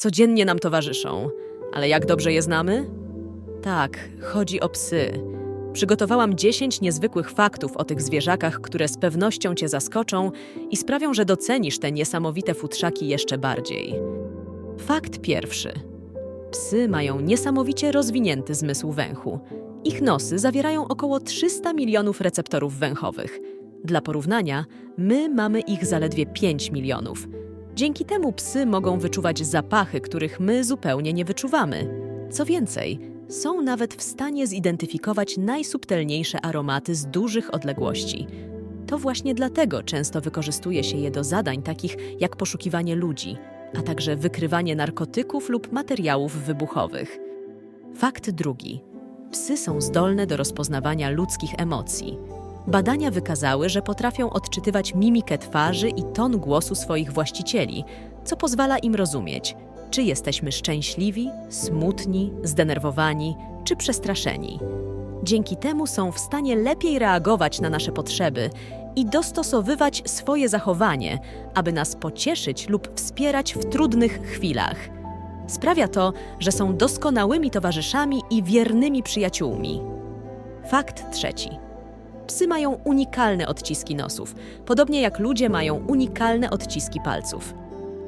Codziennie nam towarzyszą. Ale jak dobrze je znamy? Tak, chodzi o psy. Przygotowałam 10 niezwykłych faktów o tych zwierzakach, które z pewnością Cię zaskoczą i sprawią, że docenisz te niesamowite futrzaki jeszcze bardziej. Fakt pierwszy. Psy mają niesamowicie rozwinięty zmysł węchu. Ich nosy zawierają około 300 milionów receptorów węchowych. Dla porównania, my mamy ich zaledwie 5 milionów. Dzięki temu psy mogą wyczuwać zapachy, których my zupełnie nie wyczuwamy. Co więcej, są nawet w stanie zidentyfikować najsubtelniejsze aromaty z dużych odległości. To właśnie dlatego często wykorzystuje się je do zadań takich jak poszukiwanie ludzi, a także wykrywanie narkotyków lub materiałów wybuchowych. Fakt drugi. Psy są zdolne do rozpoznawania ludzkich emocji. Badania wykazały, że potrafią odczytywać mimikę twarzy i ton głosu swoich właścicieli, co pozwala im rozumieć, czy jesteśmy szczęśliwi, smutni, zdenerwowani czy przestraszeni. Dzięki temu są w stanie lepiej reagować na nasze potrzeby i dostosowywać swoje zachowanie, aby nas pocieszyć lub wspierać w trudnych chwilach. Sprawia to, że są doskonałymi towarzyszami i wiernymi przyjaciółmi. Fakt trzeci. Psy mają unikalne odciski nosów, podobnie jak ludzie mają unikalne odciski palców.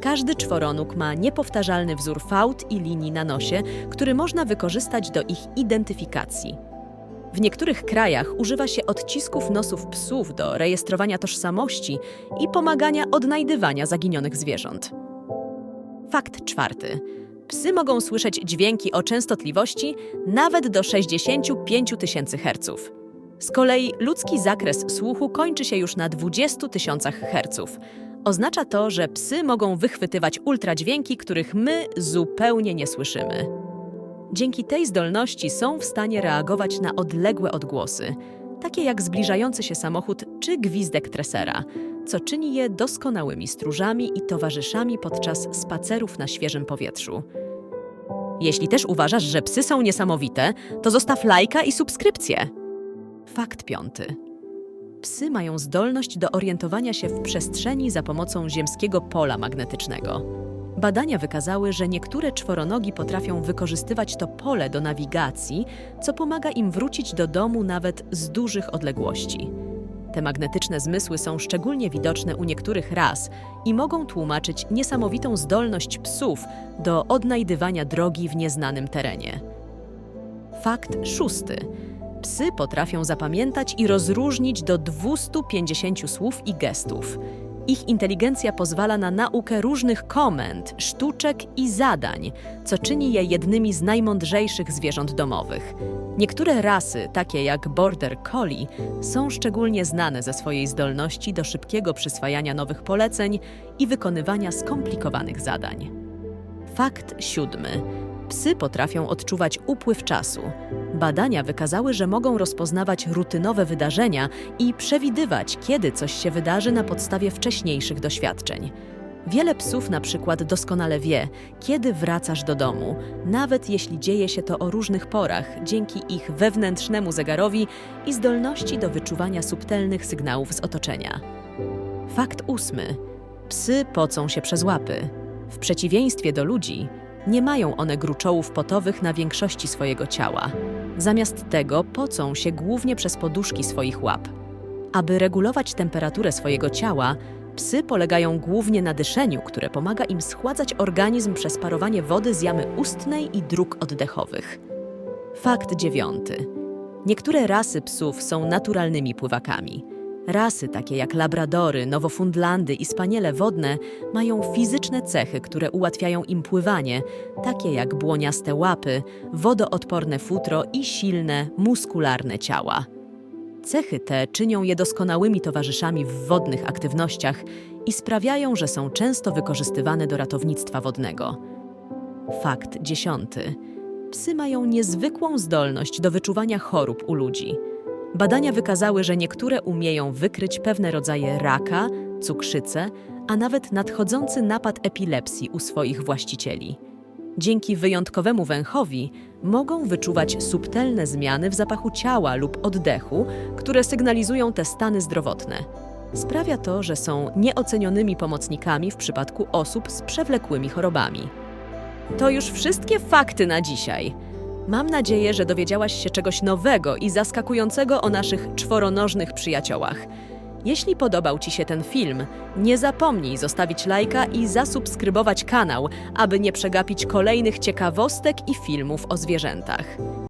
Każdy czworonóg ma niepowtarzalny wzór fałd i linii na nosie, który można wykorzystać do ich identyfikacji. W niektórych krajach używa się odcisków nosów psów do rejestrowania tożsamości i pomagania odnajdywania zaginionych zwierząt. Fakt czwarty. Psy mogą słyszeć dźwięki o częstotliwości nawet do 65 tysięcy herców. Z kolei ludzki zakres słuchu kończy się już na 20 tysiącach herców. Oznacza to, że psy mogą wychwytywać ultradźwięki, których my zupełnie nie słyszymy. Dzięki tej zdolności są w stanie reagować na odległe odgłosy, takie jak zbliżający się samochód czy gwizdek tresera, co czyni je doskonałymi stróżami i towarzyszami podczas spacerów na świeżym powietrzu. Jeśli też uważasz, że psy są niesamowite, to zostaw lajka i subskrypcję. Fakt piąty. Psy mają zdolność do orientowania się w przestrzeni za pomocą ziemskiego pola magnetycznego. Badania wykazały, że niektóre czworonogi potrafią wykorzystywać to pole do nawigacji, co pomaga im wrócić do domu nawet z dużych odległości. Te magnetyczne zmysły są szczególnie widoczne u niektórych ras i mogą tłumaczyć niesamowitą zdolność psów do odnajdywania drogi w nieznanym terenie. Fakt szósty. Psy potrafią zapamiętać i rozróżnić do 250 słów i gestów. Ich inteligencja pozwala na naukę różnych komend, sztuczek i zadań, co czyni je jednymi z najmądrzejszych zwierząt domowych. Niektóre rasy, takie jak Border Collie, są szczególnie znane ze swojej zdolności do szybkiego przyswajania nowych poleceń i wykonywania skomplikowanych zadań. Fakt siódmy. Psy potrafią odczuwać upływ czasu. Badania wykazały, że mogą rozpoznawać rutynowe wydarzenia i przewidywać, kiedy coś się wydarzy na podstawie wcześniejszych doświadczeń. Wiele psów na przykład doskonale wie, kiedy wracasz do domu, nawet jeśli dzieje się to o różnych porach, dzięki ich wewnętrznemu zegarowi i zdolności do wyczuwania subtelnych sygnałów z otoczenia. Fakt ósmy. Psy pocą się przez łapy. W przeciwieństwie do ludzi, nie mają one gruczołów potowych na większości swojego ciała. Zamiast tego pocą się głównie przez poduszki swoich łap. Aby regulować temperaturę swojego ciała, psy polegają głównie na dyszeniu, które pomaga im schładzać organizm przez parowanie wody z jamy ustnej i dróg oddechowych. Fakt dziewiąty. Niektóre rasy psów są naturalnymi pływakami. Rasy takie jak labradory, nowofundlandy i spaniele wodne mają fizyczne cechy, które ułatwiają im pływanie, takie jak błoniaste łapy, wodoodporne futro i silne, muskularne ciała. Cechy te czynią je doskonałymi towarzyszami w wodnych aktywnościach i sprawiają, że są często wykorzystywane do ratownictwa wodnego. Fakt dziesiąty. Psy mają niezwykłą zdolność do wyczuwania chorób u ludzi. Badania wykazały, że niektóre umieją wykryć pewne rodzaje raka, cukrzycę, a nawet nadchodzący napad epilepsji u swoich właścicieli. Dzięki wyjątkowemu węchowi mogą wyczuwać subtelne zmiany w zapachu ciała lub oddechu, które sygnalizują te stany zdrowotne. Sprawia to, że są nieocenionymi pomocnikami w przypadku osób z przewlekłymi chorobami. To już wszystkie fakty na dzisiaj. Mam nadzieję, że dowiedziałaś się czegoś nowego i zaskakującego o naszych czworonożnych przyjaciołach. Jeśli podobał Ci się ten film, nie zapomnij zostawić lajka i zasubskrybować kanał, aby nie przegapić kolejnych ciekawostek i filmów o zwierzętach.